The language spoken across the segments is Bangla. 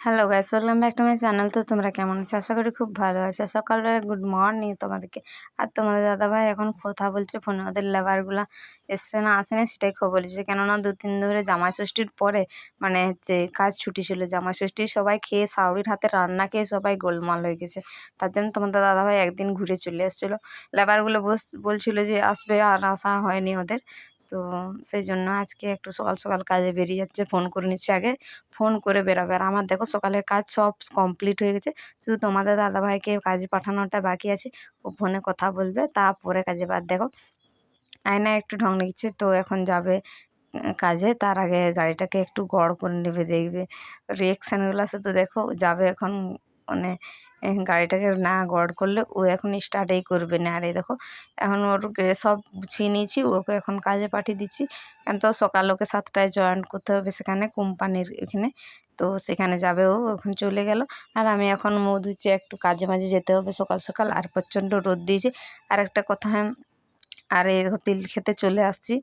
Hello guys welcome back to my channel তো তোমরা কেমন আছো? আশা করি খুব ভালো আছে। সকালবেলা গুড মর্নিং তোমাদেরকে। আর তোমাদের দাদাভাই এখন কথা বলছে, ফোনে ওদের লেবারগুলো এসছে না, আসে না সেটাই খবর বলছে কেননা দু তিন ধরে জামাই ষষ্ঠীর পরে মানে হচ্ছে কাজ ছুটি ছিল, জামাই ষষ্ঠী সবাই খেয়ে শাওরির হাতে রান্না খেয়ে সবাই গোলমাল হয়ে গেছে। তার জন্য তোমাদের দাদাভাই একদিন ঘুরে চলে এসেছিল। লেবারগুলো বস, বলছিল যে আসবে আর আসা হয়নি ওদের। তো সেই জন্য আজকে একটু সকাল সকাল কাজে বেরিয়ে যাচ্ছে ফোন করে নিচ্ছে আগে ফোন করে বেরোবে। আর আমার দেখো সকালের কাজ সব কমপ্লিট হয়ে গেছে। শুধু তোমাদের দাদাভাইকে কাজে পাঠানোটা বাকি আছে। ও ফোনে কথা বলবে, তারপরে কাজে বাদ দেখো। আয়না একটু ঢং নিচ্ছে তো এখন যাবে কাজে। তার আগে গাড়িটাকে একটু গড় করে নেবে, দেখবে। রিয়েকশানগুলো শুধু দেখো, যাবে এখন মানে গাড়িটাকে না গড় করলে ও এখন স্টার্টেই করবে না। আর এই দেখো, এখন ওর সব গুছিয়ে নিয়েছি, ওকে এখন কাজে পাঠিয়ে দিচ্ছি। কেন তো সকাল ওকে সাতটায় জয়েন করতে হবে সেখানে কোম্পানির এখানে। তো সেখানে যাবে ও ওখানে চলে গেল। আর আমি এখন মুখ ধুচ্ছি একটু কাজে মাঝে যেতে হবে সকাল সকাল। আর প্রচণ্ড রোদ দিয়েছে। আর একটা কথা হ্যাঁ আর এই তিল খেতে চলে আসছি,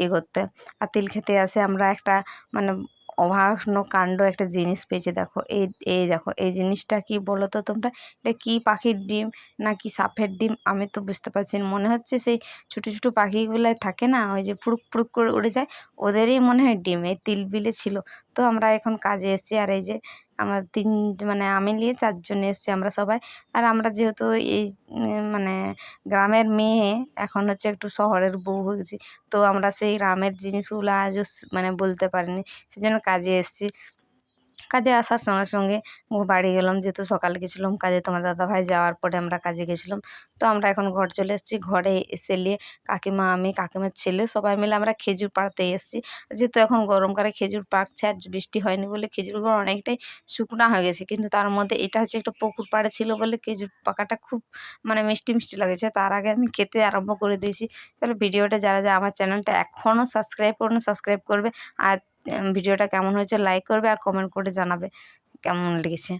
এ করতে। আর তিল খেতে আসে আমরা একটা মানে অভাবন কাণ্ড একটা জিনিস পেয়েছে, দেখো। এই এই দেখো, এই জিনিসটা কি বলো তো তোমরা? এটা কি পাখির ডিম না কি সাপের ডিম? আমি তো বুঝতে পারছি না। মনে হচ্ছে সেই ছোটো ছোটো পাখিগুলাই থাকে না, ওই যে পুরুক পুরুক করে উড়ে যায়, ওদেরই মনে হয় ডিম, এই তিলবিলে ছিল। তো আমরা এখন কাজে এসেছি, আর এই যে আমরা তিন মানে আমি নিয়ে চারজন এসেছি আমরা সবাই। আর আমরা যেহেতু এই মানে গ্রামের মেয়ে, এখন হচ্ছে একটু শহরের বউ হয়ে গেছি। তো আমরা সেই গ্রামের জিনিসগুলো আজও মানে বলতে পারিনি। সেজন্য কাজে এসেছি। কাজে আসার সঙ্গে সঙ্গে বাড়ি গেলাম। যেহেতু সকালে গেছিলাম কাজে তোমার দাদাভাই যাওয়ার পরে আমরা কাজে গেছিলাম। তো আমরা এখন ঘর চলে এসেছি, ঘরে এসে নিয়ে কাকিমা, আমি, কাকিমার ছেলে সবাই মিলে আমরা খেজুর পাড়তে এসেছি। যেহেতু এখন গরমকালে খেজুর পাকছে আর বৃষ্টি হয়নি বলে খেজুরগুলো অনেকটাই শুকনা হয়ে গেছে। কিন্তু তার মধ্যে এটা হচ্ছে একটা পুকুর পাড়ে ছিল বলে খেজুর পাকাটা খুব মানে মিষ্টি মিষ্টি লাগেছে। তার আগে আমি খেতে আরম্ভ করে দিয়েছি। চলো ভিডিওটা যারা যারা আমার চ্যানেলটা এখনও সাবস্ক্রাইব করুন, সাবস্ক্রাইব করবে। আর ভিডিওটা কেমন হয়েছে লাইক করবে আর কমেন্ট করে জানাবে কেমন লেগেছে।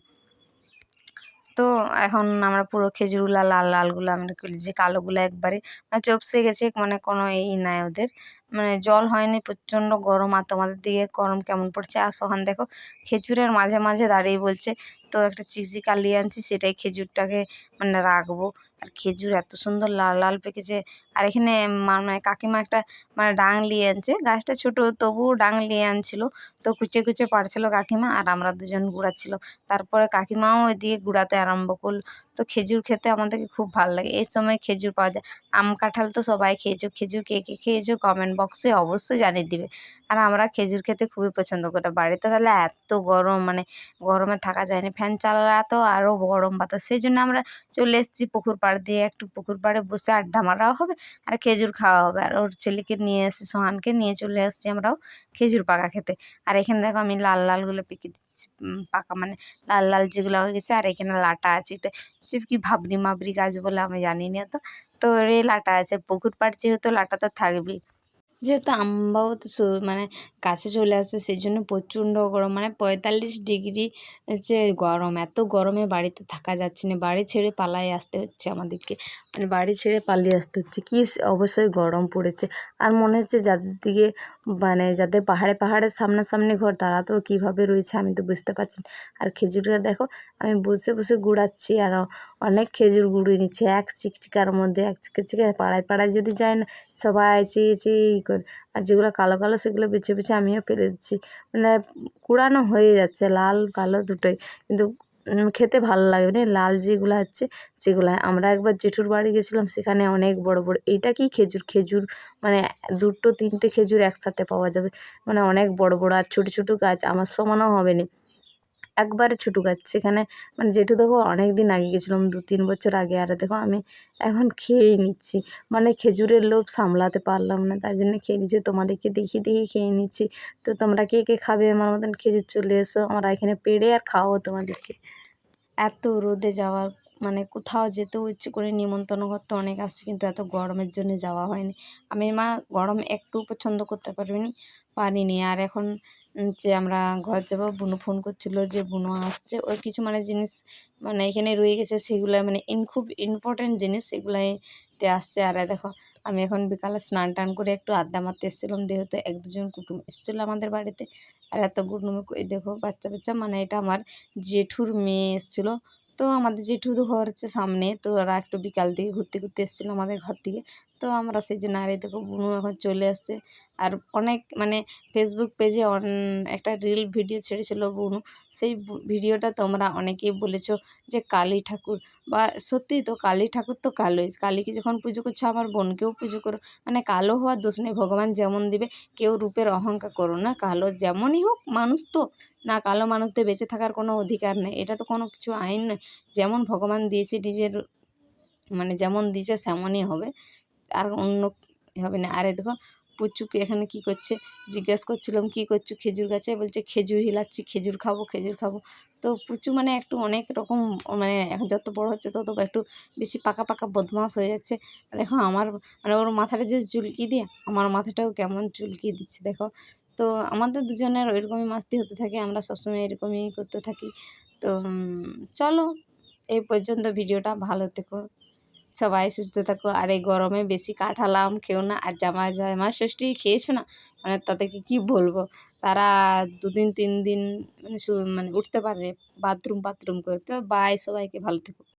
তো এখন আমরা পুরো খেজুরগুলা লাল লালগুলো আমরা যে কালোগুলো একবারে মানে চপসে গেছে মানে কোনো এই নাই ওদের। মানে জল হয়নি, প্রচণ্ড গরম, আর তোমাদের দিকে গরম কেমন পড়ছে? আর সহান দেখো, খেজুরের মাঝে মাঝে দাঁড়িয়ে বলছে, তো একটা চিকচি কালিয়ে আনছি, সেটাই খেজুরটাকে মানে রাখব। আর খেজুর এত সুন্দর লাল লাল পেকেছে। আর এখানে মানে কাকিমা একটা মানে ডাং নিয়ে আনছে। গাছটা ছোট, তবুও ডাং নিয়ে আনছিল। তো কুচে কুচে পাড়ছিল কাকিমা, আর আমরা দুজন গুড়াচ্ছিল তারপরে কাকিমাও ওইদিকে গুড়াতে আরম্ভ করল। তো খেজুর খেতে আমাদেরকে খুব ভালো লাগে। এই সময় খেজুর পাওয়া যায়। আম কাঁঠাল তো সবাই খেয়েছো। খেজুর কে কে খেয়েছো? কমেন্ট বক্সে অবশ্যই জানিয়ে দিবে। আর আমরা খেজুর খেতে খুবই পছন্দ করি। বাড়িতে তাহলে এত গরম মানে গরমে থাকা যায় না ফ্যান চালালে তো আরও গরম বাতাস। সেই জন্য আমরা চলে এসেছি পুকুর পাড় দিয়ে। একটু পুকুর পাড়ে বসে আড্ডা মারাও হবে আর খেজুর খাওয়া হবে। আর ওর ছেলেকে নিয়ে এসে, সোহানকে নিয়ে চলে এসেছি আমরাও খেজুর পাকা খেতে। আর এখানে দেখো আমি লাল লালগুলো পেকে দিচ্ছি পাকা মানে লাল লাল যেগুলো হয়ে গেছে। আর এখানে লাটা আছে। এটা কি ভাবরি মাবরি গাছ বলে আমি জানি না তো তো রে লাটা আছে। পুকুর পাড় যেহেতু লাটা তো থাকবেই। যেহেতু আমবাও তো মানে কাছে চলে আসছে সেই জন্য প্রচণ্ড গরম মানে পঁয়তাল্লিশ ডিগ্রি হচ্ছে গরম, এত গরমে বাড়িতে থাকা যাচ্ছে না, বাড়ি ছেড়ে পালাই আসতে হচ্ছে আমাদেরকে মানে বাড়ি ছেড়ে পালিয়ে আসতে হচ্ছে, কী অবশ্যই গরম পড়েছে, আর মনে হচ্ছে যাদের দিকে মানে যাদের পাহাড়ে পাহাড়ের সামনাসামনি ঘর, তারা তো কীভাবে রয়েছে আমি তো বুঝতে পারছি আর খেজুরটা দেখো, আমি বসে বসে গুড়াচ্ছি, আর অনেক খেজুর গুঁড়িয়ে নিচ্ছে এক চিকচিকার মধ্যে, এক চিকে পাড়ায় পাড়ায় যদি যায় না, সবাই চেয়ে চেয়ে করে। আর যেগুলো কালো কালো, সেগুলো বেছে বেছে আমিও ফেলে দিচ্ছি। মানে কুড়ানো হয়ে যাচ্ছে, লাল কালো দুটোই। কিন্তু খেতে ভালো লাগে। না লাল যেগুলো হচ্ছে, সেগুলো। আমরা একবার জেঠুর বাড়ি গেছিলাম, সেখানে অনেক বড় বড়। এইটা কি খেজুর? খেজুর মানে দুটো, তিনটে খেজুর একসাথে পাওয়া যাবে। মানে অনেক বড় বড় আর ছোটো ছোটো গাছ, আমার সমানও হবে না। একবারে ছুটু গাছ। সেখানে মানে জেঠু দেখো অনেক দিন আগে গেছিলাম, দু তিন বছর আগে, আর দেখো আমি এখন খেয়েই নিচ্ছি। মানে খেজুরের লোভ সামলাতে পারলাম না, তাই জন্য খেয়ে নিচ্ছি। তোমাদেরকে দেখি দেখি খেয়ে নিচ্ছি। তো তোমরা কে কে খাবে? আমার মতন খেজুর চলে এসো। আমরা এখানে পেড়ে আর খাওয়াবো তোমাদেরকে। এত রোদে যাওয়ার মানে কোথাও যেতেও ইচ্ছে করে নিমন্ত্রণ করতে অনেক আসছে কিন্তু এত গরমের জন্য যাওয়া হয়নি। আমি মা গরম একটু পছন্দ করতে পারিনি পারিনি। আর এখন যে আমরা ঘর যাব, বুনু ফোন করছিল যে বুনু আসছে। ওর কিছু মানে জিনিস মানে এখানে রয়ে গেছে, সেগুলো মানে ইন, খুব ইম্পর্টেন্ট জিনিস সেগুলোতে আসছে। আর দেখো আমি এখন বিকালে স্নান টান করে একটু আড্ডা মারতে এসেছিলাম, যেহেতু এক দুজন কুটুম এসেছিল আমাদের বাড়িতে। আর এত গুডনুমি এই দেখো বাচ্চা বাচ্চা মানে এটা আমার জেঠুর মেয়ে এসেছিল। তো আমাদের জেঠু তো ঘর হচ্ছে সামনে, তো ওরা একটু বিকাল দিকে ঘুরতে ঘুরতে এসেছিল আমাদের ঘর থেকে। তো আমরা সেই জন্য আর এই দেখো বুনু এখন চলে আসছে। আর অনেক মানে ফেসবুক পেজে একটা রিল ভিডিও ছেড়েছিল বুনু। সেই ভিডিওটা তোমরা অনেকেই বলেছ যে কালী ঠাকুর। বা সত্যি তো কালী ঠাকুর তো কালোই। কালীকে যখন পুজো করছ, আমার বোনকেও পুজো করো। মানে কালো হওয়ার দোষ নেই। ভগবান যেমন দিবে, কেউ রূপের অহংকার করো না। কালো যেমনই হোক মানুষ তো, না কালো মানুষদের বেঁচে থাকার কোনো অধিকার নেই। এটা তো কোনো কিছু আইন নয়। যেমন ভগবান দিয়েছে নিজের মানে যেমন দিয়েছে তেমনই হবে। আর অন্য হবে না। আরে দেখো পুচুকে এখানে কি করছে? জিজ্ঞেস করছিলাম, কি করছ খেজুর গাছে? বলছে, খেজুর হিলাচ্ছি, খেজুর খাব খেজুর খাব। তো পুচু মানে একটু অনেক রকম মানে এখন যত বড় হচ্ছে তত একটু বেশি পাকা পাকা বদমাশ হয়ে যাচ্ছে। দেখো, আমার মানে ওর মাথাটা যে চুলকি দিয়ে, আমার মাথাটাও কেমন চুলকি দিচ্ছে, দেখো। তো আমাদের দুজনের ওইরকমই মাস্তি হতে থাকে, আমরা সবসময় এরকমই করতে থাকি। তো চলো, এই পর্যন্ত ভিডিওটা, ভালো থেকো। সবাই সুস্থ থাকো। আর এই গরমে বেশি কাঠালাম খেও না, আর জামা জামা ষষ্ঠী খেয়েছো না? মানে তাদেরকে কি বলব? তারা দুদিন, তিন দিন মানে মানে উঠতে পারে, বাথরুম বাথরুম করে। তো বাই সবাইকে, ভালো থেকো।